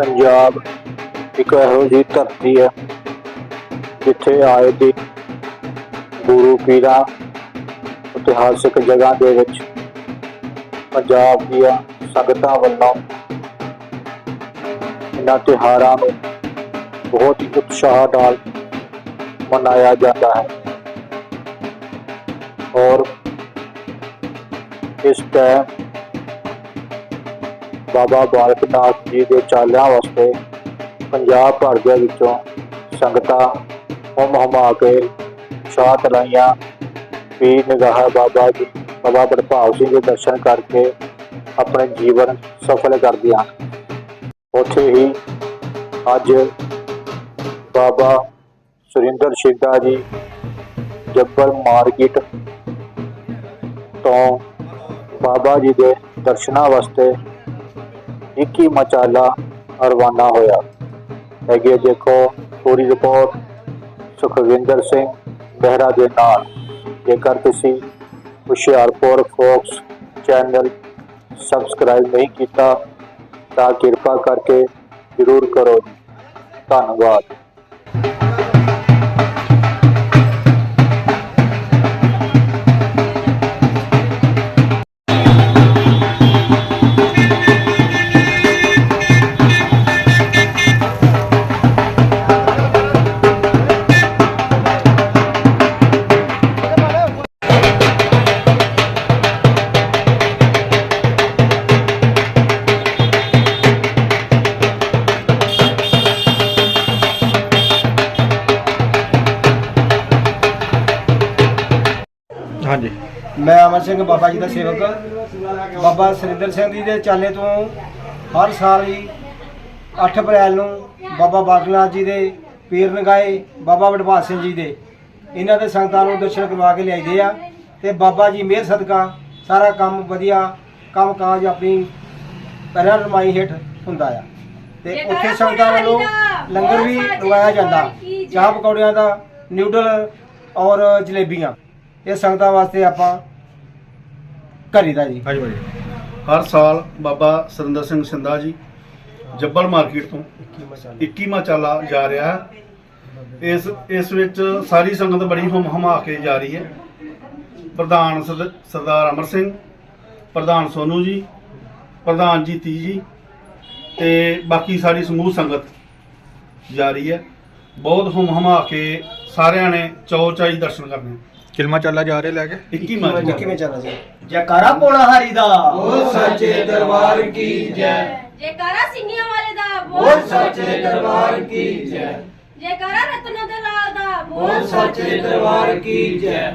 ਪੰਜਾਬ ਇੱਕ ਇਹੋ ਜਿਹੀ ਧਰਤੀ ਹੈ ਜਿੱਥੇ ਆਏ ਦਿਨ ਗੁਰੂ ਪੀਰਾਂ ਇਤਿਹਾਸਿਕ ਜਗ੍ਹਾ ਦੇ ਵਿੱਚ ਪੰਜਾਬ ਦੀਆਂ ਸੰਗਤਾਂ ਵੱਲੋਂ ਇਹਨਾਂ ਤਿਉਹਾਰਾਂ ਨੂੰ ਬਹੁਤ ਹੀ ਉਤਸ਼ਾਹ ਨਾਲ ਮਨਾਇਆ ਜਾਂਦਾ ਹੈ। ਔਰ ਇਸ ਟਾਈਮ ਬਾਬਾ ਬਾਲਕ ਨਾਥ ਜੀ ਦੇ ਚਾਲਿਆਂ ਵਾਸਤੇ ਪੰਜਾਬ ਭਰ ਦੇ ਵਿੱਚੋਂ ਸੰਗਤਾਂ ਹੁਮ ਹੁਮਾ ਕੇ ਸ਼ਾਹ ਤਲਾਈਆਂ। ਵੀ ਨਿਗਾਹ ਬਾਬਾ ਜੀ, ਬਾਬਾ ਪ੍ਰਭਾਵ ਸਿੰਘ ਦੇ ਦਰਸ਼ਨ ਕਰਕੇ ਆਪਣੇ ਜੀਵਨ ਸਫਲ ਕਰਦੀਆਂ ਹਨ। ਉੱਥੇ ਹੀ ਅੱਜ ਬਾਬਾ ਸੁਰਿੰਦਰ ਸਿੱਧਾ ਜੀ ਜੱਬਰ ਮਾਰਕੀਟ ਤੋਂ ਬਾਬਾ ਜੀ ਦੇ ਦਰਸ਼ਨਾਂ ਵਾਸਤੇ 21 ਮਚਾਲਾ ਰਵਾਨਾ ਹੋਇਆ। ਹੈਗੇ ਦੇਖੋ, ਪੂਰੀ ਰਿਪੋਰਟ ਸੁਖਵਿੰਦਰ ਸਿੰਘ ਬਹਿਰਾ ਦੇ ਨਾਲ। ਜੇਕਰ ਤੁਸੀਂ ਹੁਸ਼ਿਆਰਪੁਰ ਫੋਕਸ ਚੈਨਲ ਸਬਸਕ੍ਰਾਈਬ ਨਹੀਂ ਕੀਤਾ, ਤਾਂ ਕਿਰਪਾ ਕਰਕੇ ਜ਼ਰੂਰ ਕਰੋ ਜੀ। ਧੰਨਵਾਦ। ਹਾਂਜੀ। ਮੈਂ ਅਮਰ ਸਿੰਘ ਬਾਬਾ ਜੀ ਦਾ ਸੇਵਕ। ਬਾਬਾ ਸੁਰਿੰਦਰ ਸਿੰਘ ਜੀ ਦੇ ਚਾਲੇ ਤੋਂ ਹਰ ਸਾਲ ਹੀ 8 ਅਪ੍ਰੈਲ ਨੂੰ ਬਾਬਾ ਬਾਗਨਾਥ ਜੀ ਦੇ ਪੀਰ ਨਗਾਏ ਬਾਬਾ ਵਡਭਾਗ ਸਿੰਘ ਜੀ ਦੇ। ਇਹਨਾਂ ਦੇ ਸੰਗਤਾਂ ਨੂੰ ਦਰਸ਼ਨ ਕਰਵਾ ਕੇ ਲਿਆਈਦੇ ਆ ਤੇ ਬਾਬਾ ਜੀ ਮਿਹਰ ਸਦਕਾ ਸਾਰਾ ਕੰਮ ਵਧੀਆ ਕੰਮ ਕਾਜ ਆਪਣੀ ਪੈਰਾਂ ਰਮਾਈ ਹੇਠ ਹੁੰਦਾ ਆ। ਤੇ ਉੱਥੇ ਸੰਗਤਾਂ ਵੱਲੋਂ ਲੰਗਰ ਵੀ ਲਗਾਇਆ ਜਾਂਦਾ। ਚਾਹ ਪਕੌੜਿਆਂ ਦਾ ਨਿਊਡਲ ਔਰ ਜਲੇਬੀਆਂ। ਇਹ ਸੰਗਤਾਂ ਵਾਸਤੇ ਆਪਾਂ ਕਰੀਦਾ ਜੀ। ਹਾਂਜੀ ਭਾਜੀ। ਹਰ ਸਾਲ ਬਾਬਾ ਸਰਿੰਦਰ ਸਿੰਘ ਸਿੰਧਾ ਜੀ ਜੱਬਲ ਮਾਰਕੀਟ ਤੋਂ 21ਵਾਂ ਚਾਲਾ ਜਾ ਰਿਹਾ ਹੈ। ਇਸ ਇਸ ਵਿੱਚ ਸਾਰੀ ਸੰਗਤ ਬੜੀ ਹੁਮ ਹਮਾ ਕੇ ਜਾ ਰਹੀ ਹੈ। ਪ੍ਰਧਾਨ ਸਰਦ- ਸਰਦਾਰ ਅਮਰ ਸਿੰਘ, ਪ੍ਰਧਾਨ ਸੋਨੂ ਜੀ, ਪ੍ਰਧਾਨ ਜੀਤੀ ਜੀ ਤੇ ਬਾਕੀ ਸਾਰੀ ਸਮੂਹ ਸੰਗਤ ਜਾ ਰਹੀ ਹੈ। ਬਹੁਤ ਹੁਮ ਹਮਾ ਕੇ ਸਾਰਿਆਂ ਨੇ ਚੌ ਚਾਈ ਦਰਸ਼ਨ ਕਰਨੇ। ਕਿਲਮਾ ਚਾਲਾ ਜਾ ਰਹੇ ਲੈ ਕੇ? 21ਵਾਂ ਚਾਲਾ। ਕਿਵੇਂ ਚੱਲਣਾ ਜੀ ਜੈਕਾਰਾ ਪੋਣਾ ਹਰੀ ਦਾ। ਉਹ ਸੱਚੇ ਦਰਬਾਰ ਕੀ ਜੈ। ਜੈਕਾਰਾ ਸਿੰਘੀਆਂ ਵਾਲੇ ਦਾ ਬੋਲ ਸੱਚੇ ਦਰਬਾਰ ਕੀ ਜੈ। ਜੈਕਾਰਾ ਰਤਨ ਦੇ ਲਾਲ ਦਾ ਬੋਲ ਸੱਚੇ ਦਰਬਾਰ ਕੀ ਜੈ।